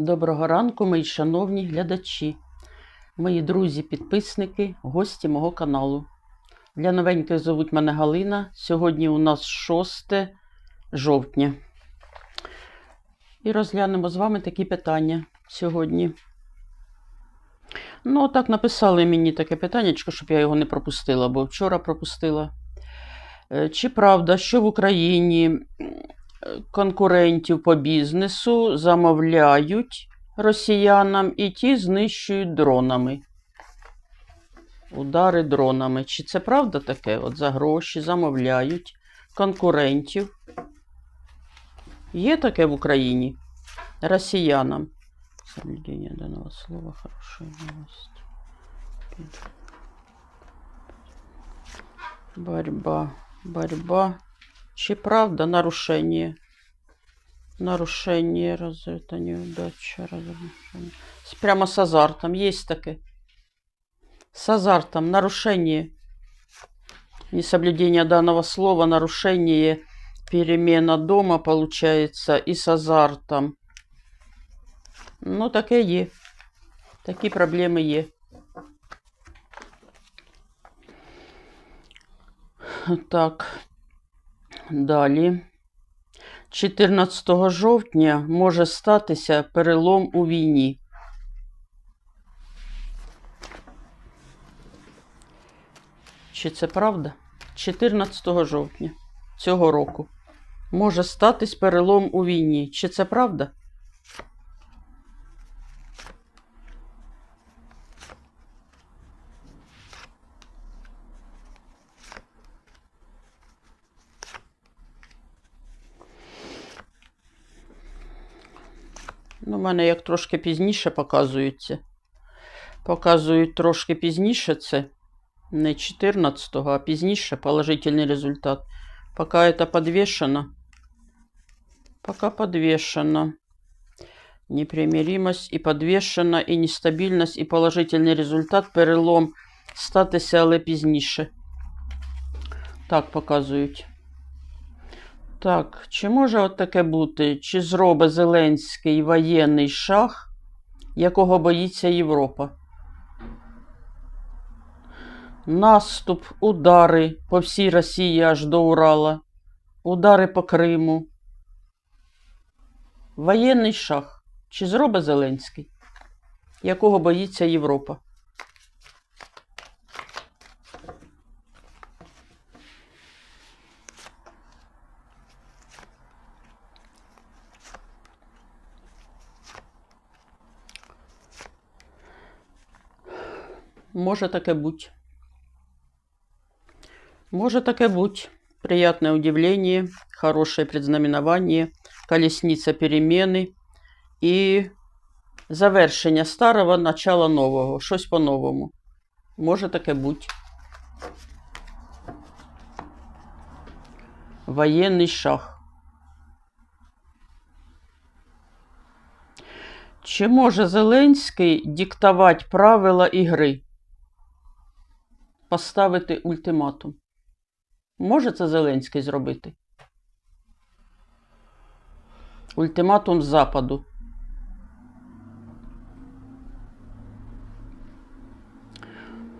Доброго ранку, мої шановні глядачі, мої друзі-підписники, гості мого каналу. Для новеньких зовуть мене Галина. Сьогодні у нас 6 жовтня. І розглянемо з вами такі питання сьогодні. Ну, так написали мені таке питання, щоб я його не пропустила, бо вчора пропустила. Е, Чи правда, що в Україні конкурентів по бізнесу замовляють росіянам і ті знищують дронами? Удари дронами. Чи це правда таке? От за гроші замовляють конкурентів. Є таке в Україні росіянам. Соблюдение данного слова хорошая новость. Борьба, борьба. Чи правда нарушение? Нарушение, разве это неудача, разрушение. С- Прямо с азартом. Есть таке. С азартом. Нарушение. Несоблюдение данного слова, нарушение, перемена дома получается и с азартом. Ну, таке є. Такі проблеми є. Так. Далі. 14 жовтня може статися перелом у війні. Чи це правда? 14 жовтня цього року може статись перелом у війні. Чи це правда? Ну, в мене як трошки пізніше показується. Показують трошки пізніше це. Не 14-го, а пізніше положительний результат. Пока это подвешено. Пока подвешено. Непримиримость и подвешена, и нестабильность, и положительний результат. Перелом статися, але пізніше. Так показують. Так, чи може от таке бути? Чи зробить Зеленський воєнний шах, якого боїться Європа? Наступ, удари по всій Росії аж до Урала, удари по Криму. Воєнний шах. Чи зробить Зеленський, якого боїться Європа? Може таке бути. Може таке бути. Приятное удивление, хорошее предзнаменование, колесниця перемены і завершення старого, начало нового, щось по-новому. Може таке бути. Воєнний шах. Чи може Зеленський диктувати правила ігри? Поставити ультиматум? Може це Зеленський зробити? Ультиматум Западу.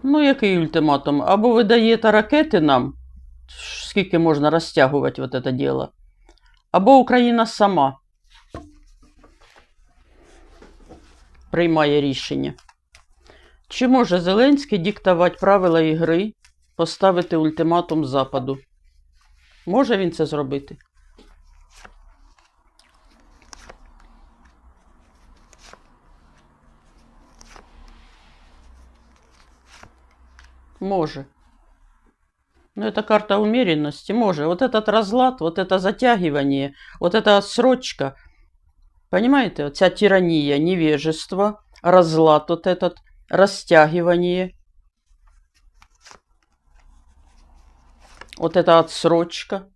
Ну, який ультиматум? Або ви даєте ракети нам, скільки можна розтягувати вот це діло, або Україна сама приймає рішення. Чи може Зеленський диктувати правила ігри, поставити ультиматум Западу? Може він це зробити? Може. Ну, это карта умеренности. Може. Вот этот разлад, вот это затягивание, вот эта отсрочка. Понимаете? Вот вся тирания, невежество, разлад вот этот, растягивание. Вот это отсрочка.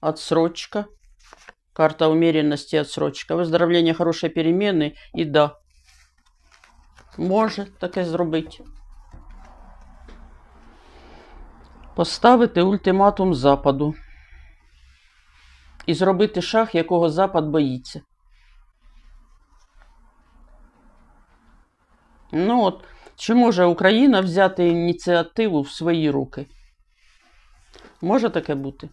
Отсрочка. Карта умеренности, отсрочка. Выздоровление хорошей перемены. И да. Може таке зробити. Поставити ультиматум Западу. І зробити шах, якого Запад боїться. Ну от, чи може Україна взяти ініціативу в свої руки? Може таке бути?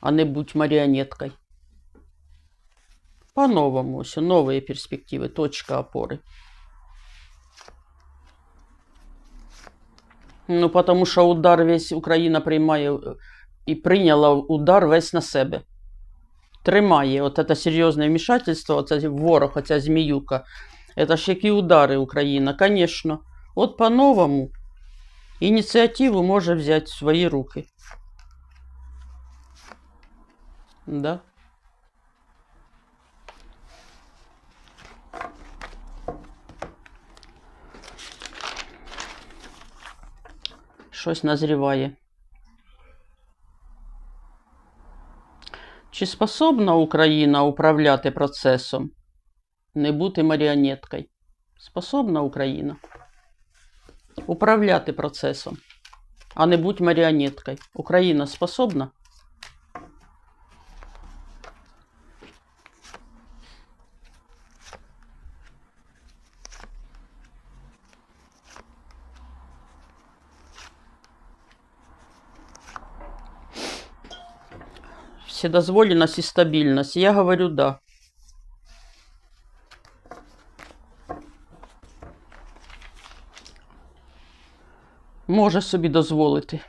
А не будь маріонеткою. По-новому, ось нові перспективи, точка опори. Ну, потому що удар весь Україна приймає е, і прийняла удар весь на себе. Тримає. От це серйозне вмішательство, оце ворог, оця зміюка. Це ж які удари Україна, звісно. От по-новому ініціативу може взяти в свої руки. Да. Щось назріває. Чи способна Україна управляти процесом? Не бути маріонеткою? Способна Україна управляти процесом, а не бути маріонеткою. Україна способна? Вседозволенность и стабильность. Я говорю да. Може собі дозволити.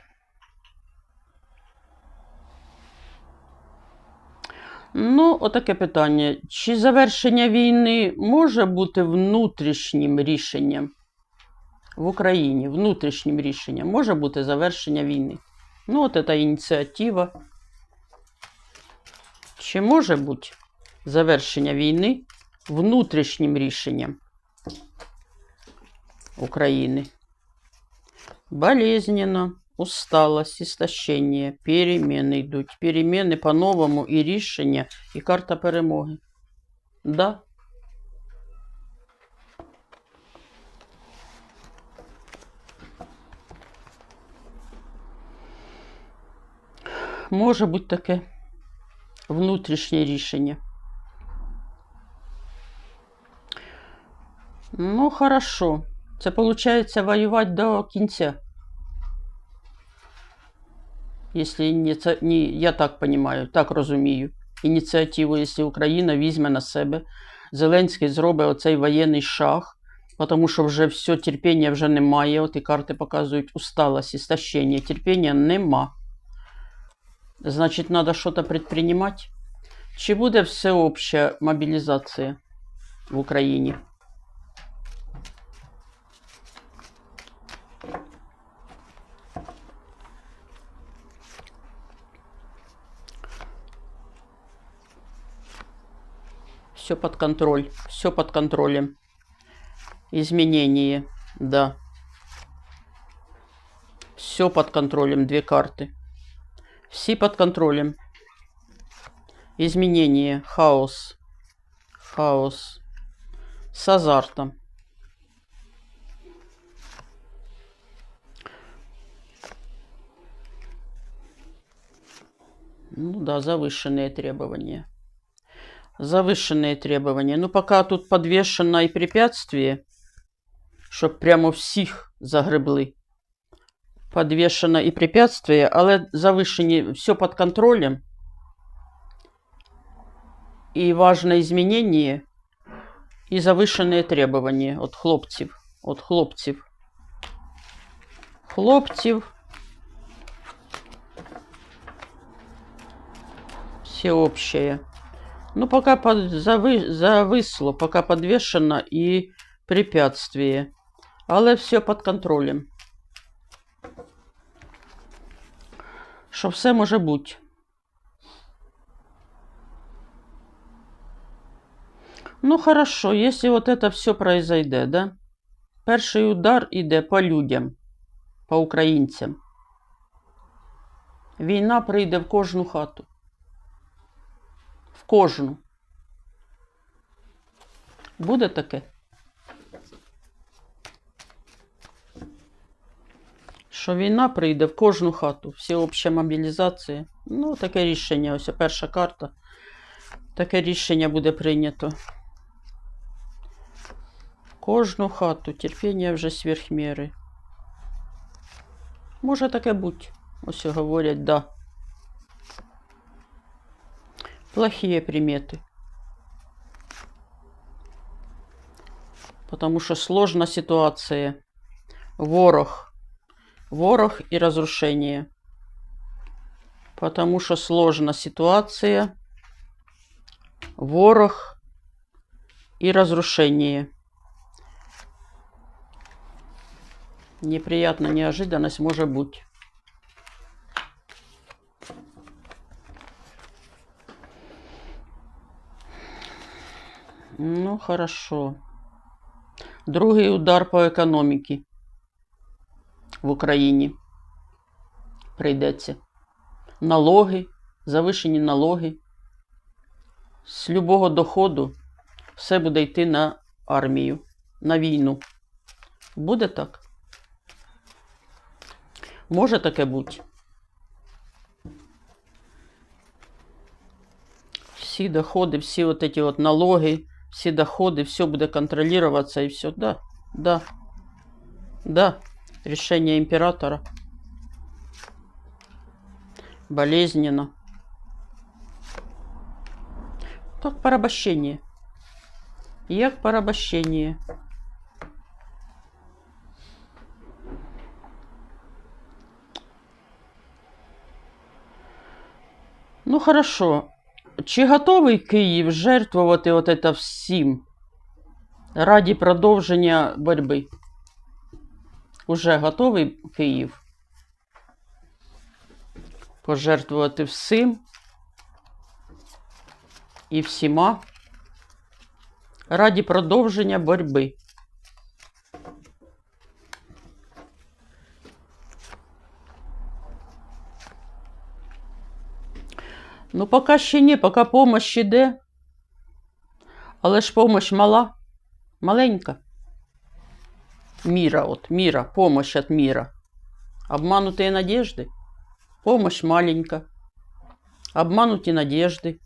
Ну, отаке питання. Чи завершення війни може бути внутрішнім рішенням в Україні? Внутрішнім рішенням може бути завершення війни. Ну, от ця ініціатива. Чи може бути завершення війни внутрішнім рішенням України? Болезненно, усталость, истощение, перемены йдуть. Перемены по-новому і рішення, і карта перемоги. Да. Може бути таке внутрішнє рішення. Ну, хорошо. Це виходить воювати до кінця. Якщо ініці... Ні, я так розумію, так розумію. Ініціативу, якщо Україна візьме на себе, Зеленський зробить оцей воєнний шаг, тому що вже все, терпіння вже немає. От і карти показують усталость, істощення. Терпіння нема. Значить, треба щось предпринимати. Чи буде всеобща мобілізація в Україні? Все под контроль, все под контролем. Изменение, да. Все под контролем, две карты. Все под контролем. Изменение, хаос. Хаос. С азартом. Ну да, завышенные требования. Завышенные требования. Ну, пока тут подвешено и препятствие, щоб прямо всіх загребли Подвешено і препятствие, але завишені все під контролем. І важне изменение, і завишені требования от хлопців. От хлопців. Хлопців. Всеобщее. Ну, пока под, зави, зависло, пока подвешено і препятствие. Але все під контролем. Що все може бути. Ну, хорошо, если вот это все произойде, да? Перший удар іде по людям, по українцям. Війна прийде в кожну хату. В кожну. Буде таке? Що війна прийде в кожну хату, всеобща мобілізація. Ну, таке рішення, ось перша карта. Таке рішення буде прийнято. В кожну хату. Терпіння вже сверх міри. Може таке бути. Ось говорять, да. Плохие приметы. Потому что сложна ситуация. Ворог. Ворог и разрушение. Потому что сложна ситуация. Ворог и разрушение. Неприятная неожиданность может быть. Ну, хорошо. Другий удар по економіці в Україні прийдеться. Налоги, завишені налоги. З любого доходу все буде йти на армію, на війну. Буде так? Може таке бути. Всі доходи, всі от эти от налоги, всі доходи, все буде контролироваться и все. Да, да, да. Решение императора. Болезненно. Как порабощение. Як порабощение. Ну, хорошо. Чи готовий Київ жертвувати от это всім раді продовження боротьби? Уже готовий Київ пожертвувати всім і всіма раді продовження боротьби? Ну, поки ще ні, поки помощь іде. Але ж помощь мала, маленька. Міра, от, міра, помощь от міра. Обманутые надежды. Помощь маленька. Обманутые надежды.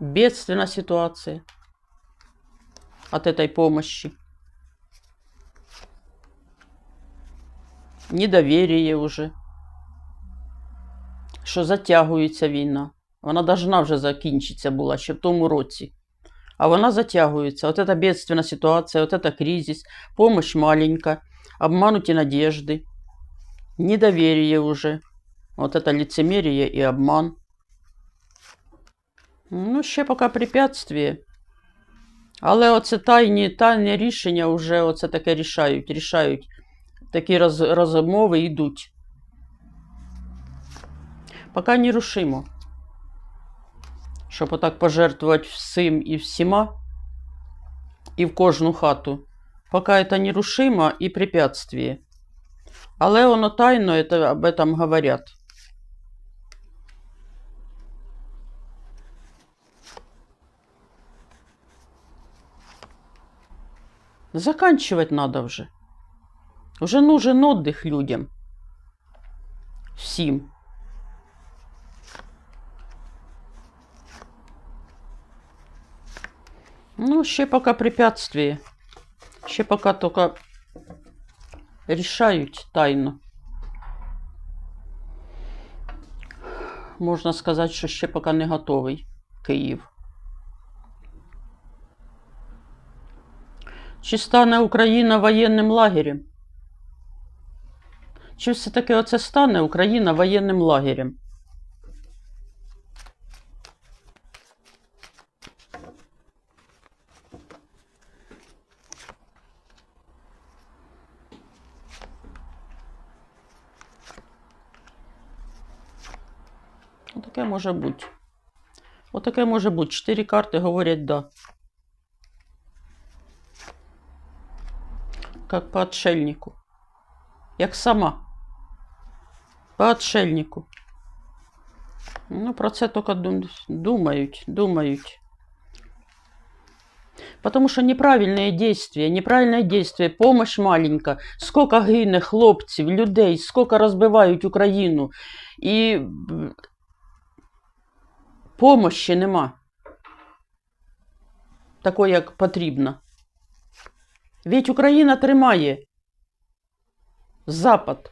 Бедственная ситуация от этой помощи. Недоверие уже що затягується війна. Вона должна вже закінчитися була ще в тому році. А вона затягується. От эта бедственна ситуація, от это кризис, помощь маленька, обмануті надежди, недоверие уже. Вот это лицемерие и обман. Ну, ще поки препятствие. Але оце тайні, тайні рішення вже оце таке рішають. рішають. Такі роз, розмови йдуть. Пока нерушимо. Щоб отак пожертвувати всім і всіма, і в кожну хату. Пока це нерушимо і препятствие. Але воно тайно это, об этом говорять. Заканчивать надо вже. Уже нужен отдых людям. Всім. Ну, ще поки препятствие. Ще поки тільки рішають тайно. Можна сказати, що ще поки не готовий Київ. Чи стане Україна воєнним лагерем? Чи все-таки оце стане Україна воєнним лагерем? Отаке може бути. Отаке може бути. Чотири карти говорять да. Как по отшельнику. Як сама. По отшельнику. Ну, про це тільки дум- думають, думають. Потому что неправильные действия, неправильное действие, помощь маленька, сколько гине хлопців, людей, сколько розбивають Україну. І помощі нема. Такої, як потрібно. Ведь Україна тримає Запад.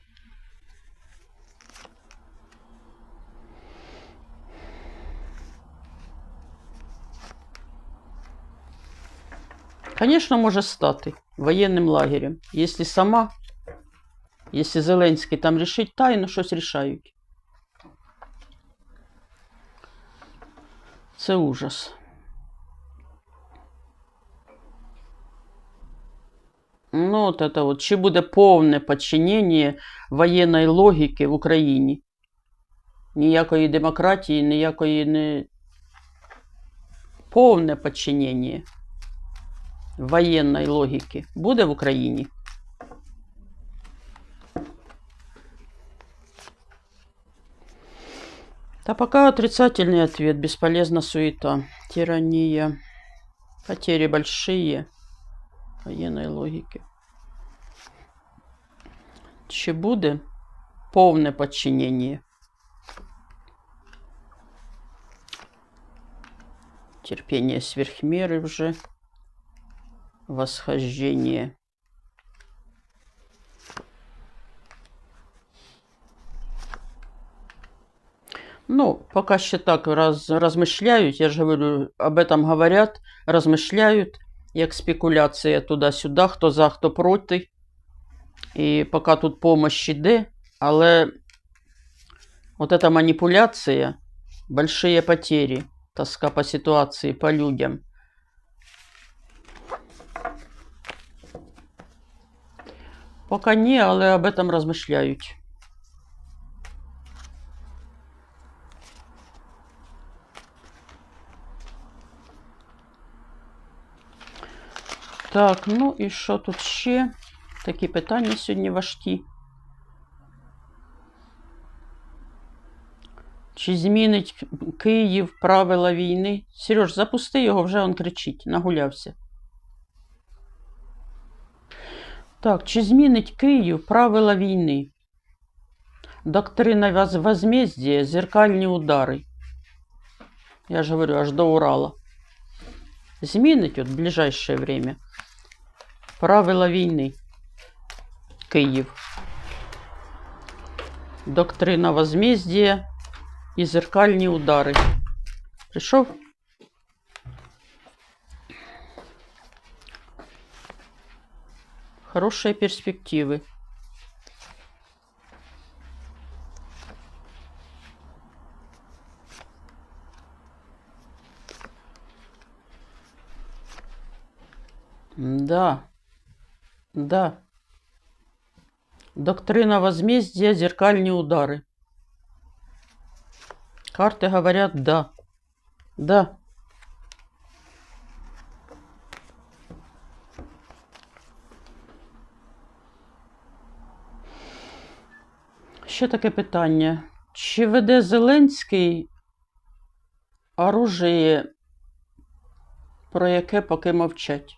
Конечно, може стати воєнним лагерем, якщо сама, якщо Зеленський там рішить тайно, щось рішають. Це ужас. Ну, от это от. Чи буде повне підчинення воєнної логіки в Україні? Ніякої демократії, ніякої не... повне підчинення воєнної логіки буде в Україні? Да пока отрицательный ответ, бесполезна суета, тирания, потери большие воєнної логіки. Чи буде повне подчинение? Терпение сверхмеры вже. Восхождение. Ну, пока ще так раз, размышляют, я же говорю, об этом говорят, размышляют, як спекуляція туди-сюди, хто за, хто проти. І поки тут помощь іде, але от эта манипуляція, большие потери, тоска по ситуації, по людям. Поки ні, але об этом розмишляють. Так, ну і що тут ще? Такі питання сьогодні важкі. Чи змінить Київ правила війни? Сереж, запусти його, вже він кричить, нагулявся. Так, чи змінить Київ правила війни? Доктрина воз- возмездия, зеркальні удари. Я ж говорю, аж до Урала. Змінить от в ближайшее время правила війни. Київ. Доктрина возмездия і зеркальні удари. Прийшов? Хорошие перспективы. Да. Да. Доктрина возмездия, зеркальные удары. Карты говорят да. Да. Ще таке питання. Чи веде Зеленський оружие, про яке поки мовчать?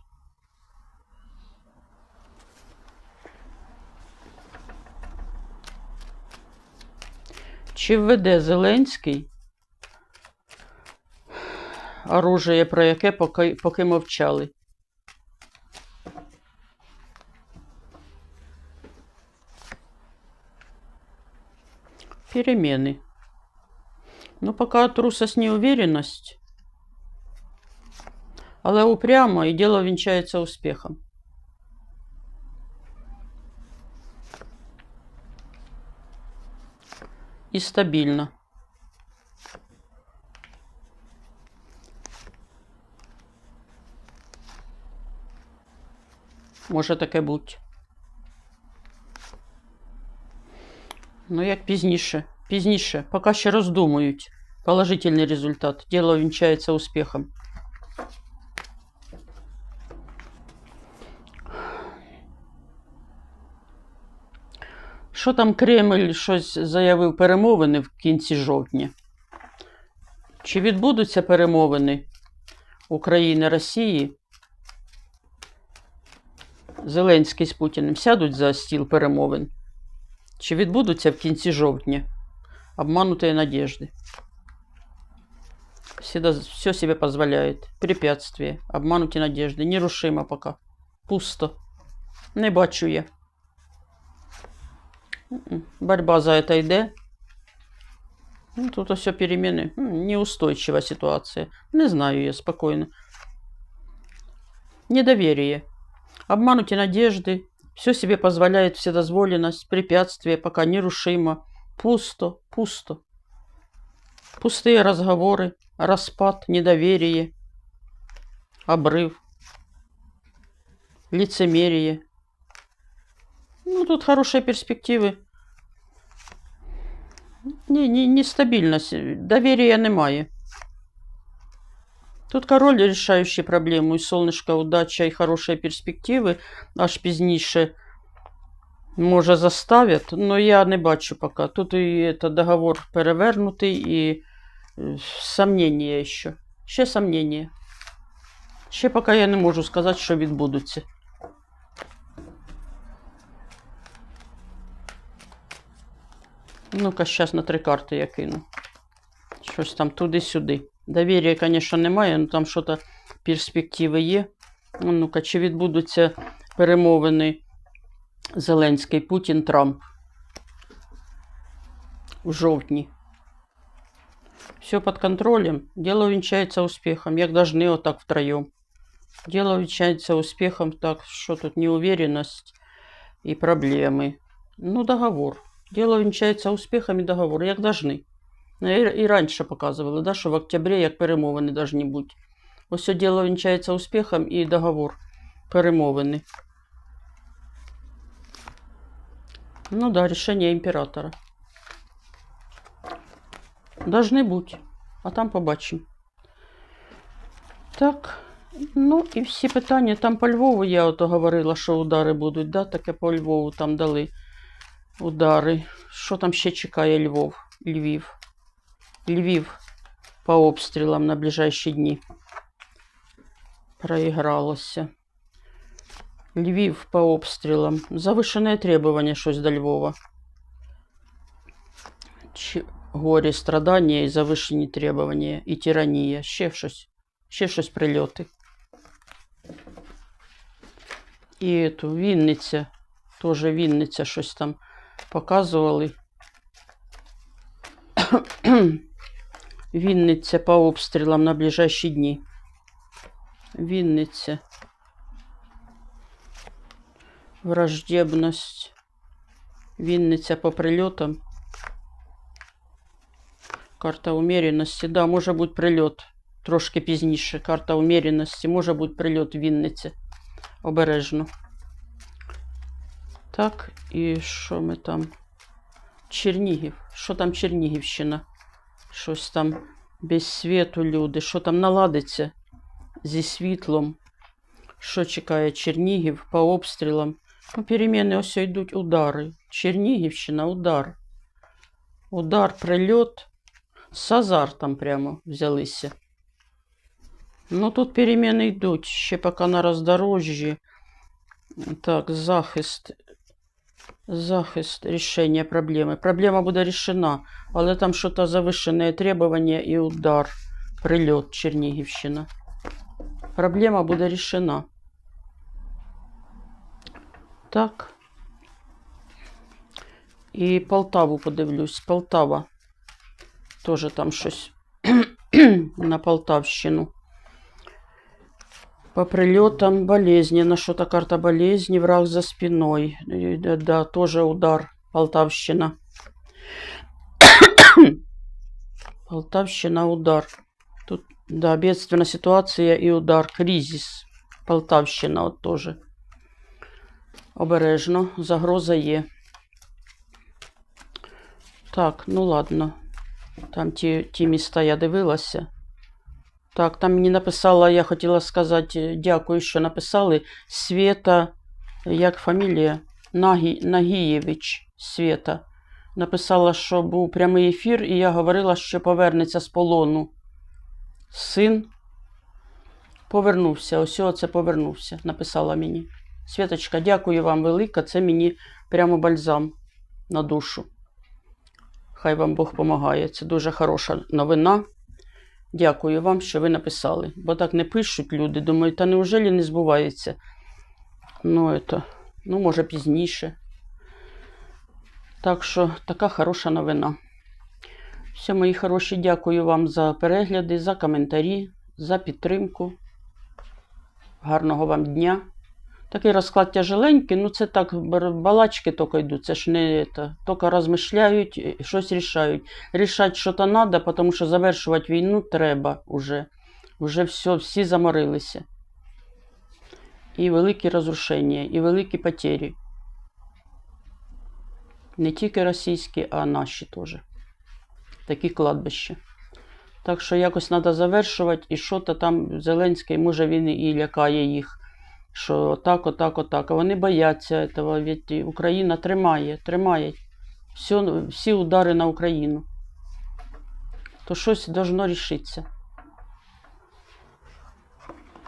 Чи введе Зеленський оружие, про яке поки, поки мовчали? Перемены. Ну, пока трусость, неуверенность. Але упрямо, і діло вінчається успіхом. І стабільно. Може таке бути. Ну, як пізніше. Пізніше. Поки ще роздумують. Положительний результат. Діло вінчається успіхом. Що там Кремль щось заявив перемовини в кінці жовтня? Чи відбудуться перемовини України Росії Зеленський з Путіним сядуть за стіл перемовин? Чи відбудуться в кінці жовтня? Обманутые надежды. Все себе позволяет. Препятствия, обмануті надежди. Нерушимо пока. Пусто. Не бачу я. М-м. Борьба за это йде. Ну, тут все перемены. М, Неустойчива ситуация. Не знаю я спокойно. Недоверие. Обманутые надежды. Все себе позволяет вседозволенность, препятствия пока нерушимо. Пусто, пусто. Пустые разговоры, распад, недоверие, обрыв, лицемерие. Ну, тут хорошие перспективи. Ні, ні, нестабільність, довір'я немає. Тут король, рішаючи проблему, і сонечко, удача, і хороші перспективи, аж пізніше може заставять, але я не бачу поки. Тут і договор перевернутий, і е, сомнення ще. Ще сомнення. Ще поки я не можу сказати, що відбудеться. Ну-ка, зараз на три карти я кину. Щось там туди-сюди. Довір'я, звісно, немає, але там що-то перспективи є. Ну, Ну-ка, чи відбудуться перемовини Зеленський, Путін, Трамп у жовтні. Все під контролем. Дело вінчається успіхом, як должны отак втроєм. Дело вінчається успіхом, так, що тут неуверенность і проблеми. Ну, договор. Дело вінчається успіхом і договор, як должны. Ну, І, і раніше показували, да, що в октябрі як перемовини должны бути. Ось це діло вінчається успіхом і договор. Перемовини. Ну да, рішення імператора. Должны бути. А там побачимо. Так. Ну і всі питання. Там по Львову я ото говорила, що удари будуть, да? Таке по Львову там дали удари. Що там ще чекає Львов? Львів. Львів по обстрілам на ближайші дні. Проігралося. Львів по обстрілам. Завишене требування щось до Львова. Чи... Горе, страдання і завишені требування, і тиранія. Ще щось. Ще щось прильоти. І ту Вінниця. Теж Вінниця щось там показували. Вінниця по обстрілам на ближайші дні. Вінниця. Враждебність. Вінниця по прильотам. Карта умеренності. Да, може бути прильот. Трошки пізніше. Карта умеренності. Може бути прильот Вінниці. Обережно. Так, і що ми там? Чернігів. Що там Чернігівщина? Щось там без світу люди. Що там наладиться зі світлом? Що чекає Чернігів по обстрілам? Ну, переміни ось йдуть удари. Чернігівщина, удар. Удар, прильот. З азартом прямо взялися. Ну, тут переміни йдуть. Ще поки на роздорожжі. Так, захист. Захист, рішення проблеми. Проблема буде рішена, але там що-то завищене требування і удар. Прильот Чернігівщина. Проблема буде рішена. Так. І Полтаву подивлюсь. Полтава. Тоже там щось на Полтавщину. По прилетам болезненно. Что-то карта болезни, враг за спиной. Да, да, тоже удар. Полтавщина. Полтавщина, удар. Тут, да, бедственная ситуация и удар. Кризис. Полтавщина от тоже. Обережно. Загроза є. Так, ну ладно. Там ті, ті міста я дивилася. Так, там мені написала, я хотіла сказати, дякую, що написали. Света, як фамілія? Нагі, Нагієвич Света. Написала, що був прямий ефір, і я говорила, що повернеться з полону. Син повернувся. Ось це повернувся, написала мені. Світочка, дякую вам велике. Це мені прямо бальзам на душу. Хай вам Бог помагає. Це дуже хороша новина. Дякую вам, що ви написали. Бо так не пишуть люди. Думаю, та неужели не збувається? Ну, это, ну, може, пізніше. Так що така хороша новина. Все, мої хороші, дякую вам за перегляди, за коментарі, за підтримку. Гарного вам дня. Такий розклад тяжеленький, ну це так, балачки тільки йдуть, це ж не це, тільки розмишляють, щось рішають. Рішати щось треба, тому що завершувати війну треба вже. Уже все, всі заморилися. І великі розрушення, і великі потері. Не тільки російські, а наші теж. Такі кладбища. Так що якось треба завершувати, і що то там Зеленський, може, він і лякає їх, що отак, отак, отак. А вони бояться цього, Україна тримає, тримає. Все, всі удари на Україну. То щось должно рішитися.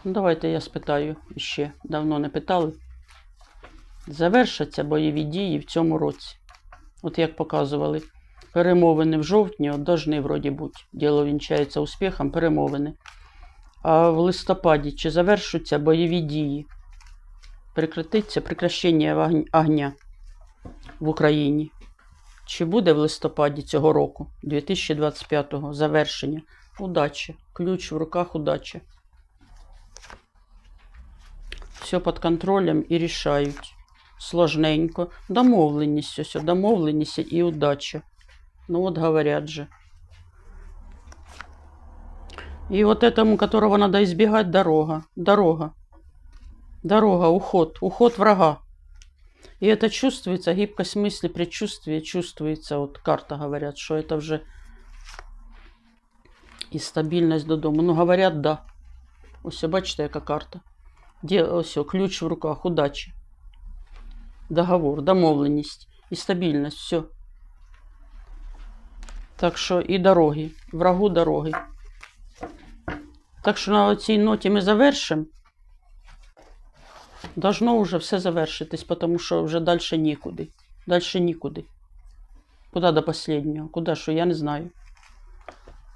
Ну, давайте я спитаю ще. Давно не питали. Завершаться бойові дії в цьому році. От як показували, перемовини в жовтні от должны вроді бути. Діло вінчається успіхом, перемовини. А в листопаді чи завершуться бойові дії? Прекратиться прекращення вогн- огня в Україні. Чи буде в листопаді цього року, 2025-го, завершення? Удачі. Ключ в руках удачі. Все під контролем і рішають. Сложненько. Домовленість, ось, домовленість і удача. Ну вот говорят же. И вот этому, которого надо избегать, дорога. Дорога. Дорога, уход. Уход врага. И это чувствуется, гибкость мысли, предчувствие чувствуется. Вот карта говорят, что это уже и стабильность додому. Ну, говорят, да. Ось, бачите, яка карта. Де, ось, ключ в руках, удачі. Договор, домовленість і стабільність, все. Так що і дороги, врагу дороги. Так що на цій ноті ми завершимо. Должно вже все завершитись, тому що вже далі нікуди. Далі нікуди. Куди до останнього? Куди що, я не знаю.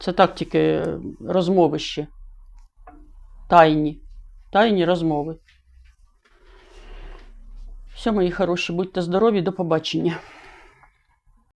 Це так тільки е, розмови ще. Тайні. Тайні розмови. Все, мої хороші, будьте здорові, до побачення.